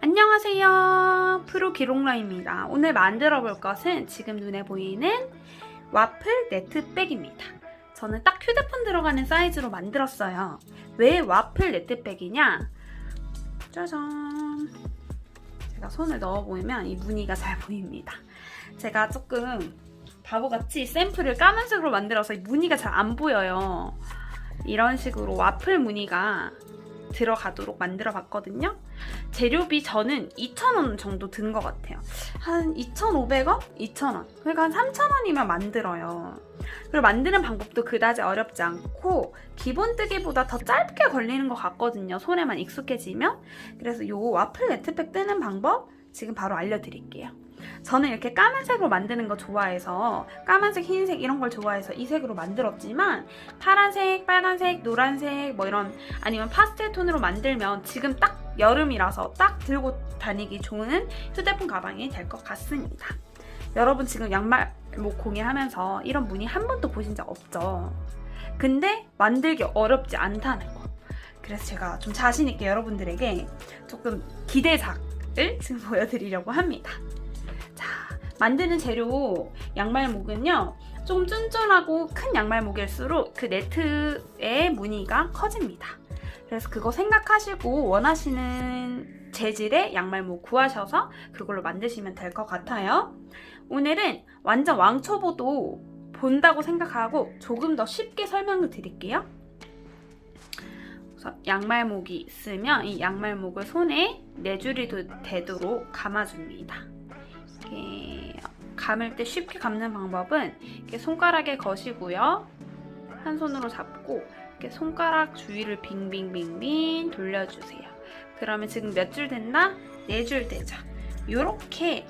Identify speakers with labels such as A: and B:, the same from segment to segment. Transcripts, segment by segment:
A: 안녕하세요. 프로 기록러입니다. 오늘 만들어 볼 것은 지금 눈에 보이는 와플 네트백입니다. 저는 딱 휴대폰 들어가는 사이즈로 만들었어요. 왜 와플 네트백이냐? 짜잔. 제가 손을 넣어 보이면 이 무늬가 잘 보입니다. 제가 조금 바보같이 샘플을 까만색으로 만들어서 이 무늬가 잘 안 보여요. 이런 식으로 와플 무늬가 들어가도록 만들어 봤거든요. 재료비 저는 2,000원 정도 든 것 같아요. 한 2,500원? 2,000원. 그러니까 한 3,000원이면 만들어요. 그리고 만드는 방법도 그다지 어렵지 않고 기본 뜨기보다 더 짧게 걸리는 것 같거든요. 손에만 익숙해지면. 그래서 요 와플 네트팩 뜨는 방법 지금 바로 알려드릴게요. 저는 이렇게 까만색으로 만드는 거 좋아해서 까만색, 흰색 이런 걸 좋아해서 이 색으로 만들었지만 파란색, 빨간색, 노란색 뭐 이런 아니면 파스텔 톤으로 만들면 지금 딱 여름이라서 딱 들고 다니기 좋은 휴대폰 가방이 될 것 같습니다. 여러분 지금 양말 뭐 공예하면서 이런 무늬 한 번도 보신 적 없죠? 근데 만들기 어렵지 않다는 거. 그래서 제가 좀 자신있게 여러분들에게 조금 기대작을 지금 보여드리려고 합니다. 자, 만드는 재료 양말목은요. 좀 쫀쫀하고 큰 양말목일수록 그 네트의 무늬가 커집니다. 그래서 그거 생각하시고 원하시는 재질의 양말목 구하셔서 그걸로 만드시면 될 것 같아요. 오늘은 완전 왕초보도 본다고 생각하고 조금 더 쉽게 설명을 드릴게요. 우선 양말목이 있으면 이 양말목을 손에 네 줄이 되도록 감아줍니다. 이렇게 감을 때 쉽게 감는 방법은 이렇게 손가락에 거시고요. 한 손으로 잡고 이렇게 손가락 주위를 빙빙빙빙 돌려주세요. 그러면 지금 몇 줄 됐나? 네 줄 되죠. 이렇게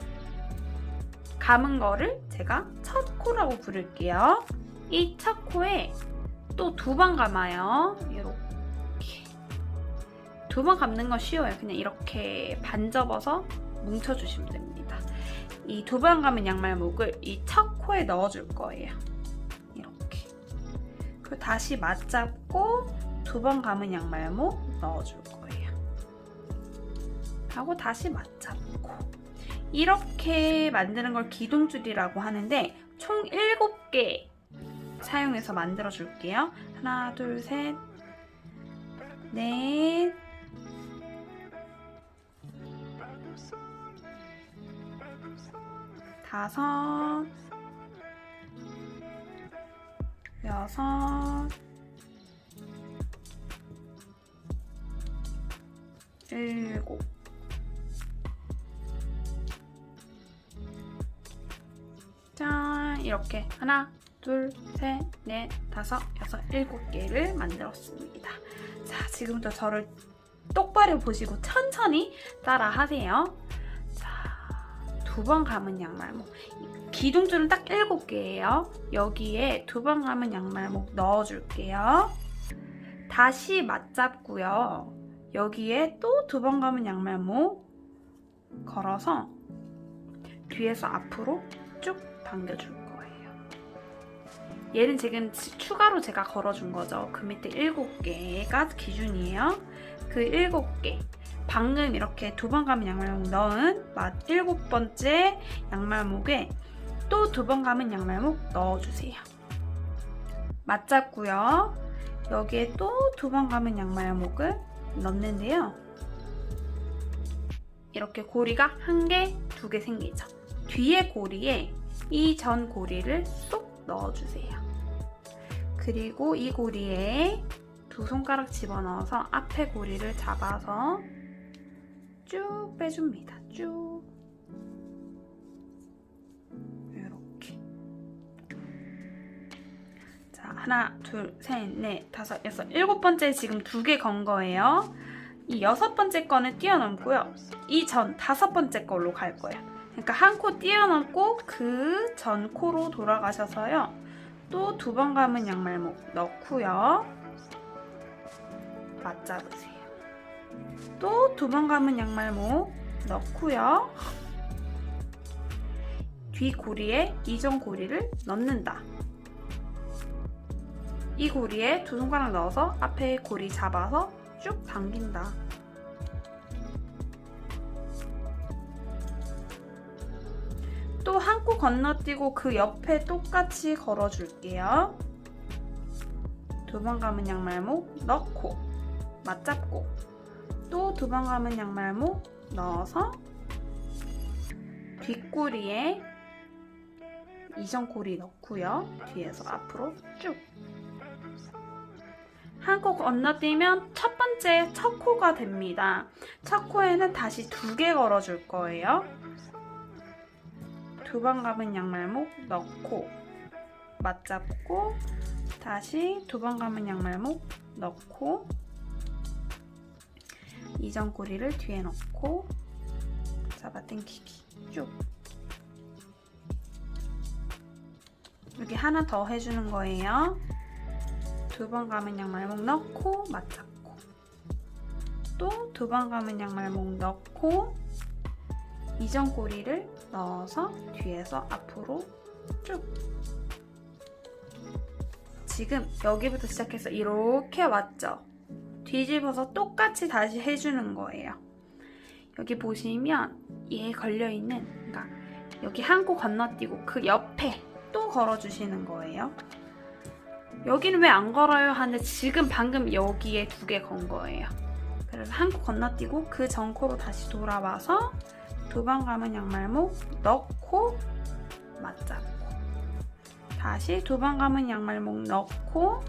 A: 감은 거를 제가 첫 코라고 부를게요. 이 첫 코에 또 두 번 감아요. 이렇게 두 번 감는 건 쉬워요. 그냥 이렇게 반 접어서 뭉쳐주시면 됩니다. 이 두번 감은 양말목을 이 첫 코에 넣어줄 거예요. 이렇게. 그리고 다시 맞잡고 두 번 감은 양말목 넣어줄 거예요. 하고 다시 맞잡고. 이렇게 만드는 걸 기둥줄이라고 하는데 총 7개 사용해서 만들어 줄게요. 하나, 둘, 셋, 넷, 다섯, 여섯, 일곱. 짠 이렇게. 하나 둘 셋 넷 다섯 여섯 일곱 개를 만들었습니다. 자 지금부터 저를 똑바로 보시고 천천히 따라 하세요. 자 두 번 감은 양말목 기둥줄은 딱 일곱 개예요 여기에 두 번 감은 양말목 넣어줄게요 다시 맞잡고요 여기에 또 두 번 감은 양말목 걸어서 뒤에서 앞으로 쭉 당겨줄 거예요. 얘는 지금 추가로 제가 걸어준 거죠. 그 밑에 7개가 기준이에요. 그 7개. 방금 이렇게 두 번 감은 양말목 넣은 맛 일곱 번째 양말목에 또 두 번 감은 양말목 넣어주세요. 맞잡고요. 여기에 또 두 번 감은 양말목을 넣는데요. 이렇게 고리가 한 개, 두 개 생기죠. 뒤에 고리에 이 전 고리를 쏙 넣어주세요. 그리고 이 고리에 두 손가락 집어넣어서 앞에 고리를 잡아서 쭉 빼줍니다. 쭉. 이렇게. 자, 하나, 둘, 셋, 넷, 다섯, 여섯, 일곱 번째 지금 두 개 건 거예요. 이 여섯 번째 거는 뛰어넘고요. 이 전 다섯 번째 걸로 갈 거예요. 그러니까 한 코 뛰어넘고 그 전 코로 돌아가셔서요. 또 두 번 감은 양말목 넣고요. 맞잡으세요. 또 두 번 감은 양말목 넣고요. 뒤 고리에 이전 고리를 넣는다. 이 고리에 두 손가락 넣어서 앞에 고리 잡아서 쭉 당긴다. 또 한 코 건너뛰고 그 옆에 똑같이 걸어줄게요. 두 번 감은 양말목 넣고 맞잡고 또 두 번 감은 양말목 넣어서 뒷꼬리에 이전꼬리 넣고요. 뒤에서 앞으로 쭉. 한코 건너뛰면 첫 번째 첫 코가 됩니다. 첫 코에는 다시 두 개 걸어줄 거예요. 두 번 감은 양말목 넣고 맞잡고 다시 두 번 감은 양말목 넣고 이전 꼬리를 뒤에 넣고 잡아당기기 쭉 여기 하나 더 해주는 거예요. 두 번 감은 양말목 넣고 맞잡고 또 두 번 감은 양말목 넣고 이전 꼬리를 넣어서 뒤에서 앞으로 쭉 지금 여기부터 시작해서 이렇게 왔죠? 뒤집어서 똑같이 다시 해주는 거예요. 여기 보시면 얘 걸려있는 그러니까 여기 한 코 건너뛰고 그 옆에 또 걸어주시는 거예요. 여기는 왜 안 걸어요? 하는데 지금 방금 여기에 두 개 건 거예요. 그래서 한 코 건너뛰고 그 전 코로 다시 돌아와서 두 번 감은 양말목 넣고 맞잡고 다시 두 번 감은 양말목 넣고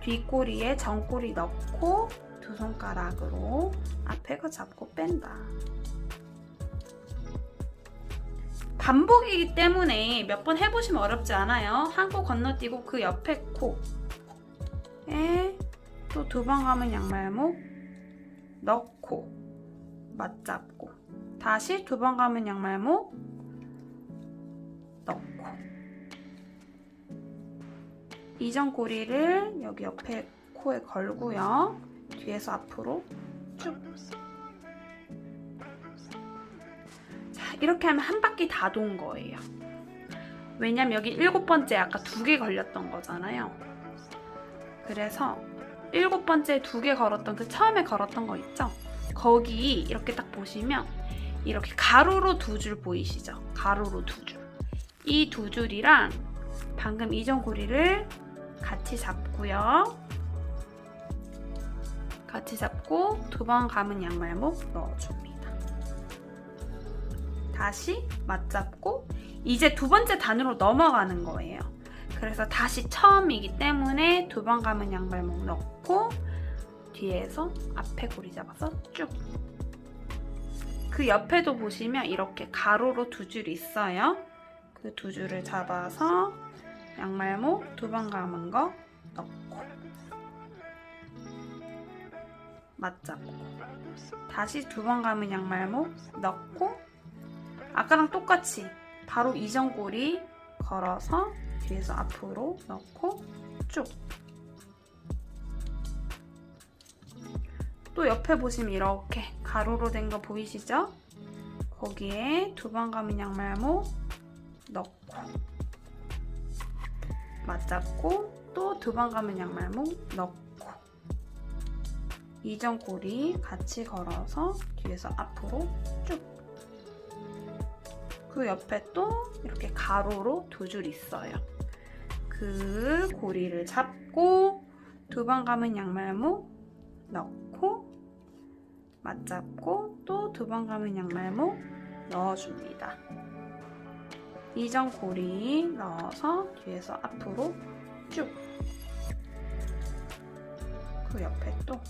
A: 뒷꼬리에 전꼬리 넣고 두 손가락으로 앞에 거 잡고 뺀다. 반복이기 때문에 몇 번 해보시면 어렵지 않아요. 한 코 건너뛰고 그 옆에 코에 또 두번 감은 양말목 넣고 맞잡고 다시 두번 감은 양말목 넣고 이전 꼬리를 여기 옆에 코에 걸고요. 뒤에서 앞으로 쭉. 자, 이렇게 하면 한 바퀴 다 돈 거예요. 왜냐면 여기 일곱 번째 아까 두 개 걸렸던 거잖아요. 그래서 일곱 번째 두 개 걸었던 그 처음에 걸었던 거 있죠? 거기 이렇게 딱 보시면 이렇게 가로로 두 줄 보이시죠? 가로로 두 줄. 이 두 줄이랑 방금 이전 고리를 같이 잡고요. 같이 잡고 두 번 감은 양말목 넣어줍니다. 다시 맞잡고 이제 두 번째 단으로 넘어가는 거예요. 그래서 다시 처음이기 때문에 두 번 감은 양말목 넣고 뒤에서 앞에 고리 잡아서 쭉. 그 옆에도 보시면 이렇게 가로로 두 줄 있어요. 그 두 줄을 잡아서 양말목 두번 감은 거 넣고 맞잡고 다시 두 번 감은 양말목 넣고 아까랑 똑같이 바로 이전 꼬리 걸어서 뒤에서 앞으로 넣고 쭉. 또 옆에 보시면 이렇게 가로로 된 거 보이시죠? 거기에 두 번 감은 양말목 넣고 맞잡고 또 두 번 감은 양말목 넣고 이전 꼬리 같이 걸어서 뒤에서 앞으로 쭉. 그 옆에 또 이렇게 가로로 두 줄 있어요. 그 고리를 잡고 두 번 감은 양말목 넣고 맞잡고 또 두 번 감은 양말목 넣어줍니다. 이전 고리 넣어서 뒤에서 앞으로 쭉. 그 옆에 또.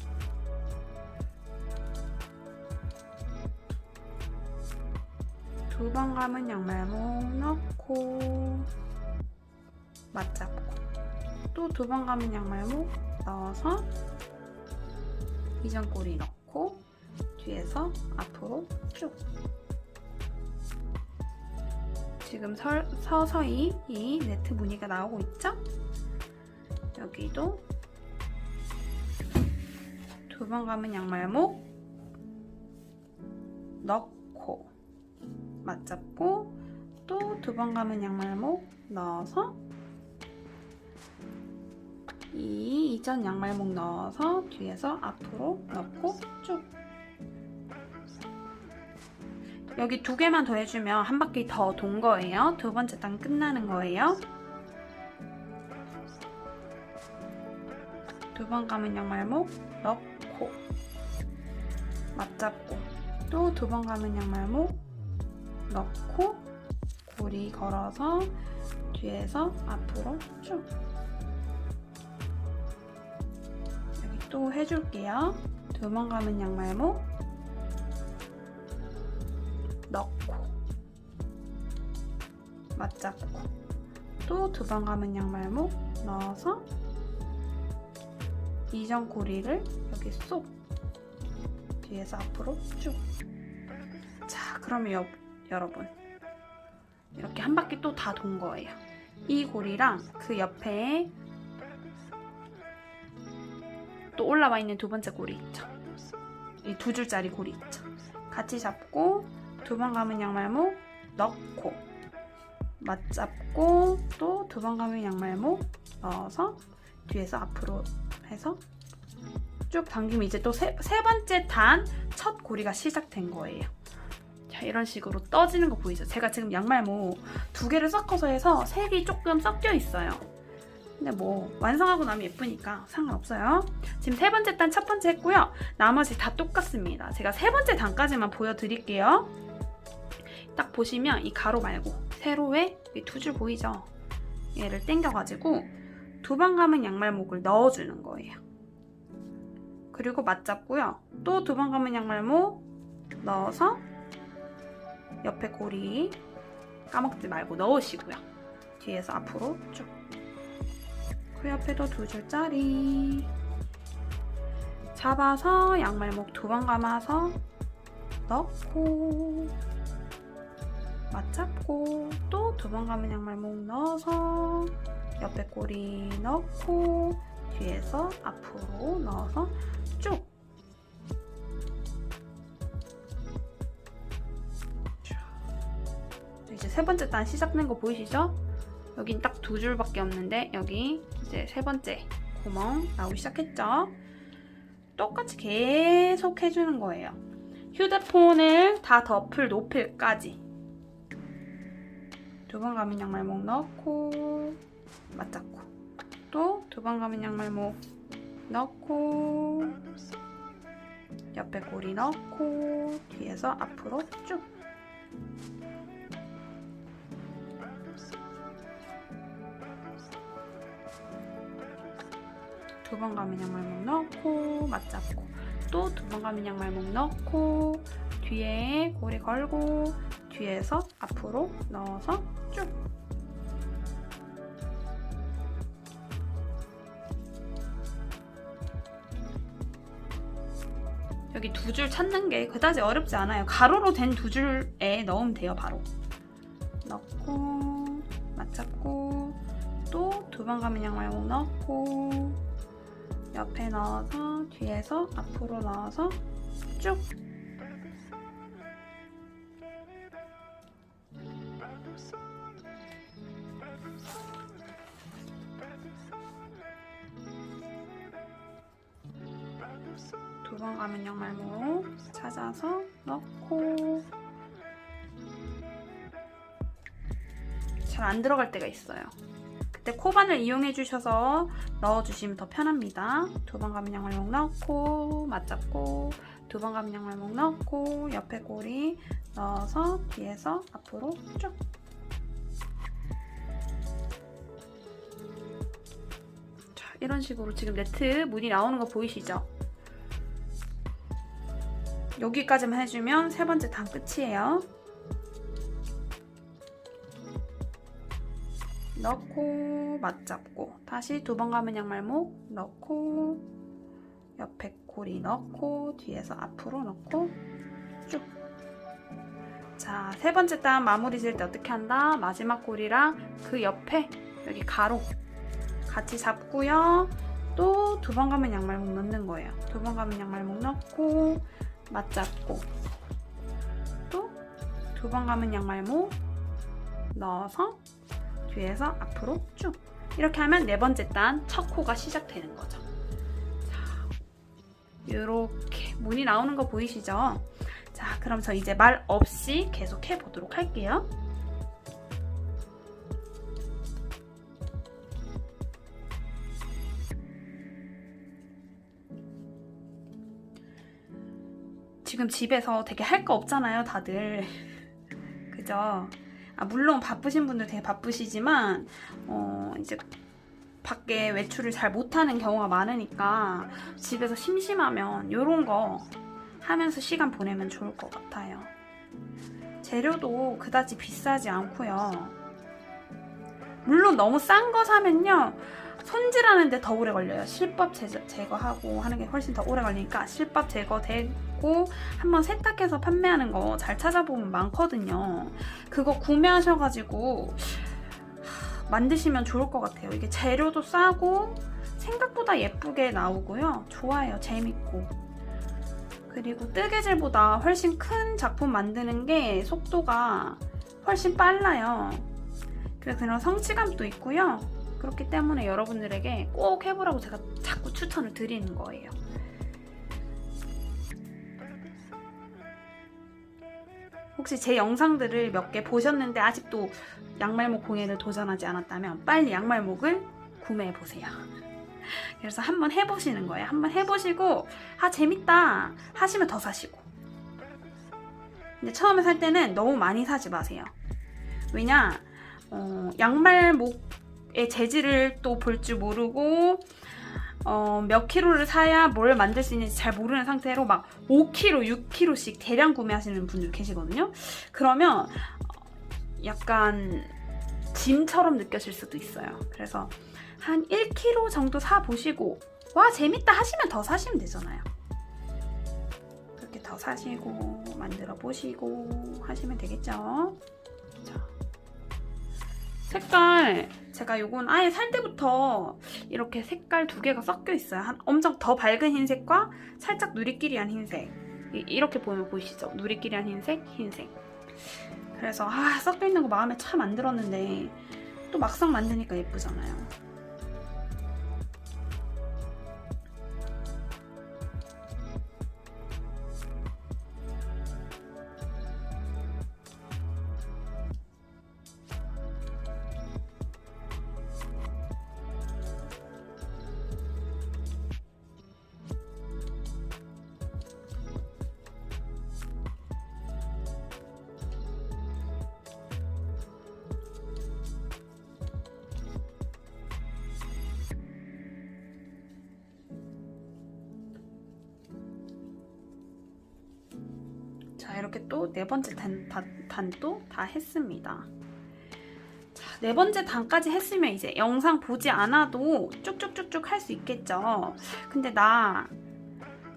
A: 두 번 감은 양말목 넣고 맞잡고. 또 두 번 감은 양말목 넣어서 이전 꼬리 넣고 뒤에서 앞으로 쭉 지금 서, 서서히 이 네트 무늬가 나오고 있죠? 여기도. 두 번 감은 양말목 넣고 맞잡고 또 두 번 감은 양말목 넣어서 이 이전 양말목 넣어서 뒤에서 앞으로 넣고 쭉 여기 두 개만 더 해주면 한 바퀴 더 돈 거예요. 두 번째 단 끝나는 거예요. 두 번 감은 양말목 넣고 맞잡고 또 두 번 감은 양말목 넣고 고리 걸어서 뒤에서 앞으로 쭉 여기 또 해줄게요. 두 번 감은 양말목 맞잡고 또 두 번 감은 양말목 넣어서 이전 고리를 여기 쏙 뒤에서 앞으로 쭉. 자, 그러면 여, 여러분 이렇게 한 바퀴 또 다 돈 거예요. 이 고리랑 그 옆에 또 올라와 있는 두 번째 고리 있죠. 이 두 줄짜리 고리 있죠. 같이 잡고 두 번 감은 양말목 넣고 맞잡고 또 두 번 감은 양말목 넣어서 뒤에서 앞으로 해서 쭉 당기면 이제 또 세 번째 단 첫 고리가 시작된 거예요. 자 이런 식으로 떠지는 거 보이죠? 제가 지금 양말모 두 개를 섞어서 해서 색이 조금 섞여 있어요. 근데 뭐 완성하고 나면 예쁘니까 상관없어요. 지금 세 번째 단 첫 번째 했고요. 나머지 다 똑같습니다. 제가 세 번째 단까지만 보여드릴게요. 딱 보시면 이 가로 말고 세로에 두 줄 보이죠? 얘를 당겨가지고 두 번 감은 양말목을 넣어주는 거예요. 그리고 맞잡고요. 또 두 번 감은 양말목 넣어서 옆에 고리 까먹지 말고 넣으시고요. 뒤에서 앞으로 쭉. 그 옆에도 두 줄짜리 잡아서 양말목 두 번 감아서 넣고 맞잡고 또 두 번 감은 양말목 넣어서 옆에 꼬리 넣고 뒤에서 앞으로 넣어서 쭉 이제 세 번째 단 시작된 거 보이시죠? 여긴 딱 두 줄밖에 없는데 여기 이제 세 번째 구멍 나오기 시작했죠? 똑같이 계속 해주는 거예요. 휴대폰을 다 덮을 높이까지 두 번 감은 양말목 넣고 맞잡고. 또 두 번 감은 양말목 넣고 옆에 고리 넣고 뒤에서 앞으로 쭉. 두 번 감은 양말목 넣고 맞잡고. 또 두 번 감은 양말목 넣고 뒤에 고리 걸고 뒤에서 앞으로 넣어서 두 줄 찾는 게 그다지 어렵지 않아요. 가로로 된 두 줄에 넣으면 돼요, 바로. 넣고 맞잡고 또 두번 감은 양말목 넣고 옆에 넣어서 뒤에서 앞으로 넣어서 쭉 두번 감은 양말목 찾아서 넣고 잘 안 들어갈 때가 있어요. 그때 코바늘 이용해 주셔서 넣어주시면 더 편합니다. 두번 감은 양말목 넣고 맞잡고 두번 감은 양말목 넣고 옆에 고리 넣어서 뒤에서 앞으로 쭉 자, 이런 식으로 지금 네트 무늬 나오는 거 보이시죠? 여기까지만 해주면 세 번째 단 끝이에요. 넣고 맞잡고 다시 두 번 감은 양말목 넣고 옆에 고리 넣고 뒤에서 앞으로 넣고 쭉. 자, 세 번째 단 마무리 지을 때 어떻게 한다? 마지막 고리랑 그 옆에 여기 가로 같이 잡고요. 또 두번 감은 양말목 넣는 거예요. 두번 감은 양말목 넣고 맞잡고 또 두 번 감은 양말목 넣어서 뒤에서 앞으로 쭉 이렇게 하면 네 번째 단 첫 코가 시작되는 거죠. 자, 이렇게 문이 나오는 거 보이시죠? 자, 그럼 저 이제 말 없이 계속 해보도록 할게요. 지금 집에서 되게 할 거 없잖아요, 다들. 그죠? 아, 물론 바쁘신 분들 되게 바쁘시지만, 어, 이제 밖에 외출을 잘 못하는 경우가 많으니까 집에서 심심하면 이런 거 하면서 시간 보내면 좋을 것 같아요. 재료도 그다지 비싸지 않고요. 물론 너무 싼 거 사면요. 손질하는데 더 오래 걸려요. 실밥 제거, 제거하고 하는 게 훨씬 더 오래 걸리니까 실밥 제거되고 한번 세탁해서 판매하는 거 잘 찾아보면 많거든요. 그거 구매하셔가지고 하, 만드시면 좋을 것 같아요. 이게 재료도 싸고 생각보다 예쁘게 나오고요. 좋아요. 재밌고. 그리고 뜨개질보다 훨씬 큰 작품 만드는 게 속도가 훨씬 빨라요. 그래서 그런 성취감도 있고요. 그렇기 때문에 여러분들에게 꼭 해보라고 제가 자꾸 추천을 드리는 거예요. 혹시 제 영상들을 몇 개 보셨는데 아직도 양말목 공예를 도전하지 않았다면 빨리 양말목을 구매해 보세요. 그래서 한번 해보시는 거예요. 한번 해보시고 아 재밌다 하시면 더 사시고. 근데 처음에 살 때는 너무 많이 사지 마세요. 왜냐 어, 양말목의 재질을 또 볼 줄 모르고 어, 몇 킬로를 사야 뭘 만들 수 있는지 잘 모르는 상태로 막 5kg, 6kg씩 대량 구매하시는 분들 계시거든요. 그러면 어, 약간 짐처럼 느껴질 수도 있어요. 그래서 한 1kg 정도 사 보시고 와 재밌다 하시면 더 사시면 되잖아요. 그렇게 더 사시고 만들어 보시고 하시면 되겠죠. 자. 색깔 제가 요건 아예 살 때부터 이렇게 색깔 두 개가 섞여 있어요. 한 엄청 더 밝은 흰색과 살짝 누리끼리한 흰색. 이- 이렇게 보면 보이시죠? 누리끼리한 흰색, 흰색. 그래서 아 섞여 있는 거 마음에 참 안 들었는데 또 막상 만드니까 예쁘잖아요. 이렇게 또 네 번째 단, 단, 단도 다 했습니다. 자, 네 번째 단까지 했으면 이제 영상 보지 않아도 쭉쭉쭉쭉 할 수 있겠죠. 근데 나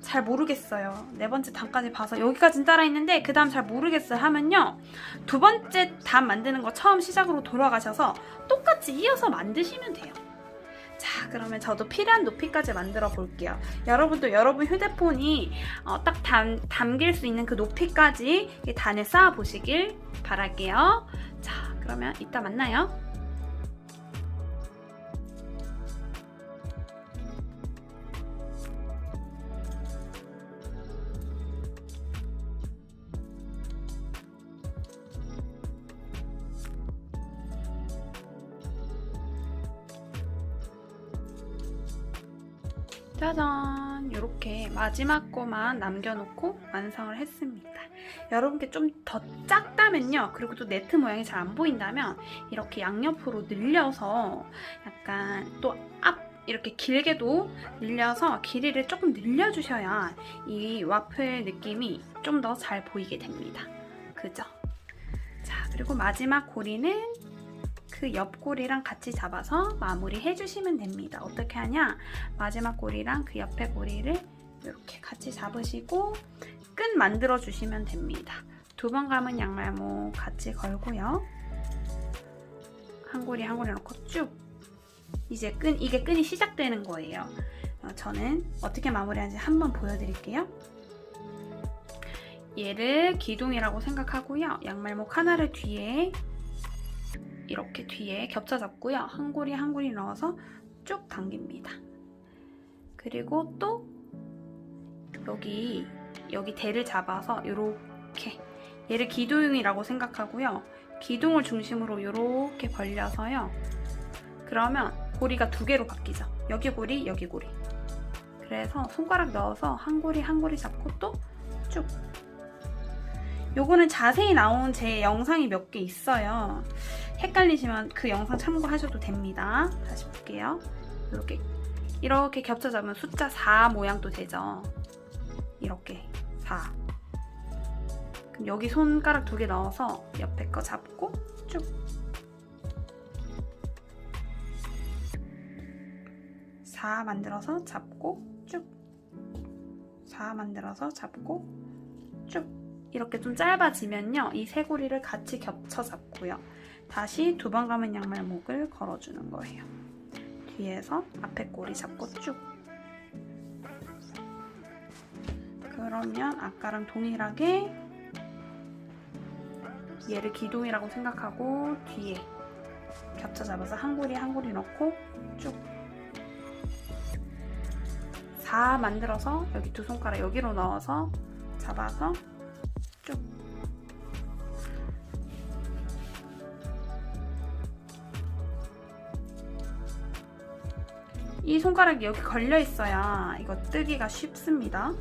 A: 잘 모르겠어요. 네 번째 단까지 봐서 여기까지는 따라 했는데 그 다음 잘 모르겠어요 하면요. 두 번째 단 만드는 거 처음 시작으로 돌아가셔서 똑같이 이어서 만드시면 돼요. 자, 그러면 저도 필요한 높이까지 만들어 볼게요. 여러분도 여러분 휴대폰이 어, 딱 담, 담길 수 있는 그 높이까지 이 단을 쌓아 보시길 바랄게요. 자, 그러면 이따 만나요. 마지막 거만 남겨놓고 완성을 했습니다 여러분께 좀 더 작다면요 그리고 또 네트 모양이 잘 안 보인다면 이렇게 양옆으로 늘려서 약간 또 앞 이렇게 길게도 늘려서 길이를 조금 늘려주셔야 이 와플 느낌이 좀 더 잘 보이게 됩니다 그죠? 자 그리고 마지막 고리는 그 옆고리랑 같이 잡아서 마무리 해주시면 됩니다. 어떻게 하냐? 마지막 고리랑 그 옆에 고리를 이렇게 같이 잡으시고 끈 만들어 주시면 됩니다. 두 번 감은 양말모 같이 걸고요. 한 고리 한 고리 넣고 쭉 이제 끈 이게 끈이 시작되는 거예요. 어, 저는 어떻게 마무리하는지 한번 보여드릴게요. 얘를 기둥이라고 생각하고요. 양말목 하나를 뒤에 이렇게 뒤에 겹쳐 잡고요. 한 고리 한 고리 넣어서 쭉 당깁니다. 그리고 또 여기 여기 대를 잡아서 이렇게 얘를 기둥이라고 생각하고요. 기둥을 중심으로 이렇게 벌려서요. 그러면 고리가 두 개로 바뀌죠. 여기 고리, 여기 고리. 그래서 손가락 넣어서 한 고리 한 고리 잡고 또 쭉. 요거는 자세히 나온 제 영상이 몇 개 있어요. 헷갈리시면 그 영상 참고하셔도 됩니다. 다시 볼게요. 이렇게 이렇게 겹쳐 잡으면 숫자 4 모양도 되죠. 이렇게 4. 그럼 여기 손가락 두 개 넣어서 옆에 거 잡고 쭉. 4 만들어서 잡고 쭉. 4 만들어서 잡고 쭉. 이렇게 좀 짧아지면요. 이 세 고리를 같이 겹쳐 잡고요. 다시 두 번 감은 양말목을 걸어주는 거예요. 뒤에서 앞에 꼬리 잡고 쭉. 그러면 아까랑 동일하게 얘를 기둥이라고 생각하고 뒤에 겹쳐 잡아서 한 고리 한 고리 넣고 쭉. 4 만들어서 여기 두 손가락 여기로 넣어서 잡아서 쭉. 이 손가락이 여기 걸려 있어야 이거 뜨기가 쉽습니다.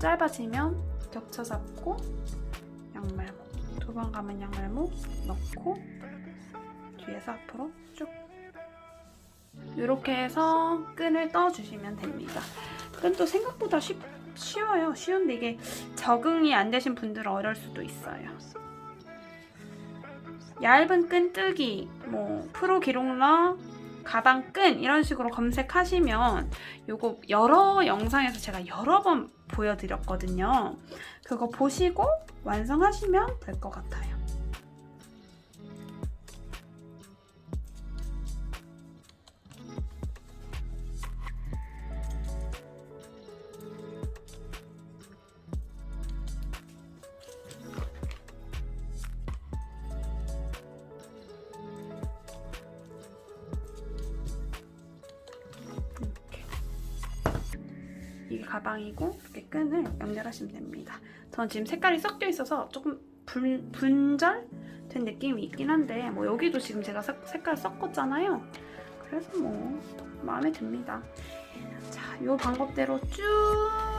A: 짧아지면 겹쳐 잡고 양말목 두번 감은 양말목 넣고 뒤에서 앞으로 쭉 이렇게 해서 끈을 떠주시면 됩니다. 끈도 생각보다 쉽, 쉬워요. 쉬운데 이게 적응이 안 되신 분들은 어려울 수도 있어요. 얇은 끈뜨기, 뭐 프로 기록러, 가방 끈 이런 식으로 검색하시면 요거 여러 영상에서 제가 여러 번 보여드렸거든요. 그거 보시고 완성하시면 될 것 같아요. 가방이고 이렇게 끈을 연결하시면 됩니다. 전 지금 색깔이 섞여 있어서 조금 분, 분절된 느낌이 있긴 한데 뭐 여기도 지금 제가 색, 색깔 섞었잖아요. 그래서 뭐 마음에 듭니다. 자, 이 방법대로 쭉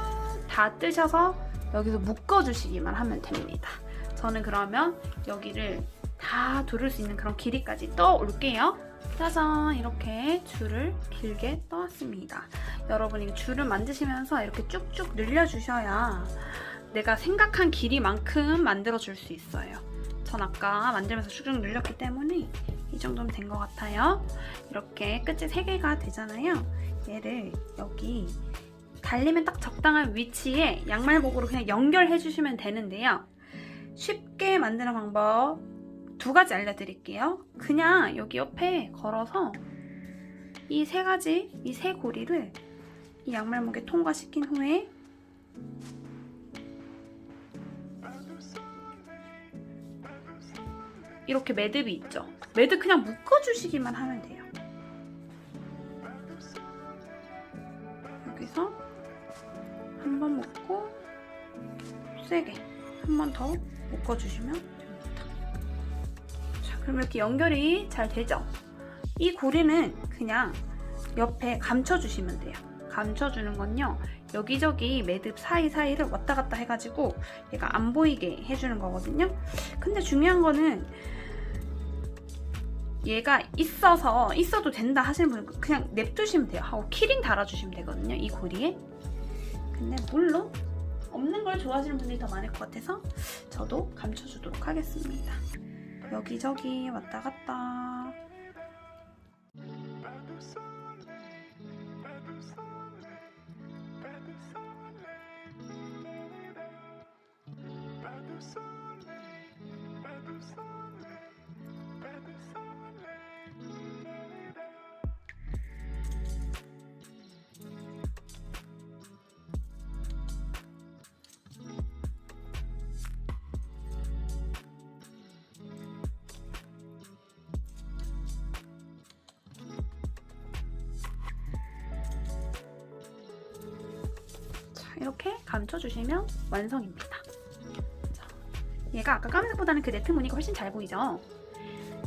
A: 다 뜨셔서 여기서 묶어주시기만 하면 됩니다. 저는 그러면 여기를 다 두를 수 있는 그런 길이까지 떠 올게요. 짜잔 이렇게 줄을 길게 떠왔습니다. 여러분이 줄을 만드시면서 이렇게 쭉쭉 늘려주셔야 내가 생각한 길이만큼 만들어줄 수 있어요. 전 아까 만들면서 쭉쭉 늘렸기 때문에 이 정도면 된 것 같아요. 이렇게 끝이 3개가 되잖아요. 얘를 여기 달리면 딱 적당한 위치에 양말목으로 그냥 연결해 주시면 되는데요. 쉽게 만드는 방법 두 가지 알려드릴게요. 그냥 여기 옆에 걸어서 이 세 가지, 이 세 고리를 이 양말 목에 통과시킨 후에 이렇게 매듭이 있죠. 매듭 그냥 묶어주시기만 하면 돼요. 여기서 한 번 묶고 세게 한 번 더 묶어주시면 됩니다. 자, 그럼 이렇게 연결이 잘 되죠? 이 고리는 그냥 옆에 감춰주시면 돼요. 감춰주는 건요. 여기저기 매듭 사이사이를 왔다 갔다 해가지고 얘가 안 보이게 해주는 거거든요. 근데 중요한 거는 얘가 있어서 있어도 된다 하시는 분은 그냥 냅두시면 돼요. 하고 키링 달아주시면 되거든요. 이 고리에. 근데 물론 없는 걸 좋아하시는 분들이 더 많을 것 같아서 저도 감춰주도록 하겠습니다. 여기저기 왔다 갔다. 이렇게 감춰주시면 완성입니다. 자, 얘가 아까 까만색보다는 그 네트 무늬가 훨씬 잘 보이죠?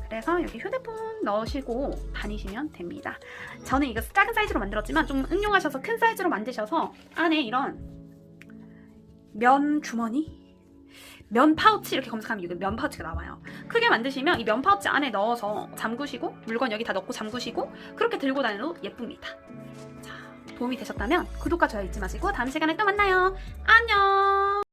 A: 그래서 여기 휴대폰 넣으시고 다니시면 됩니다. 저는 이거 작은 사이즈로 만들었지만 좀 응용하셔서 큰 사이즈로 만드셔서 안에 이런 면 주머니? 면 파우치 이렇게 검색하면 여기 면 파우치가 나와요. 크게 만드시면 이 면 파우치 안에 넣어서 잠그시고 물건 여기 다 넣고 잠그시고 그렇게 들고 다녀도 예쁩니다. 자, 도움이 되셨다면 구독과 좋아요 잊지 마시고 다음 시간에 또 만나요. 안녕!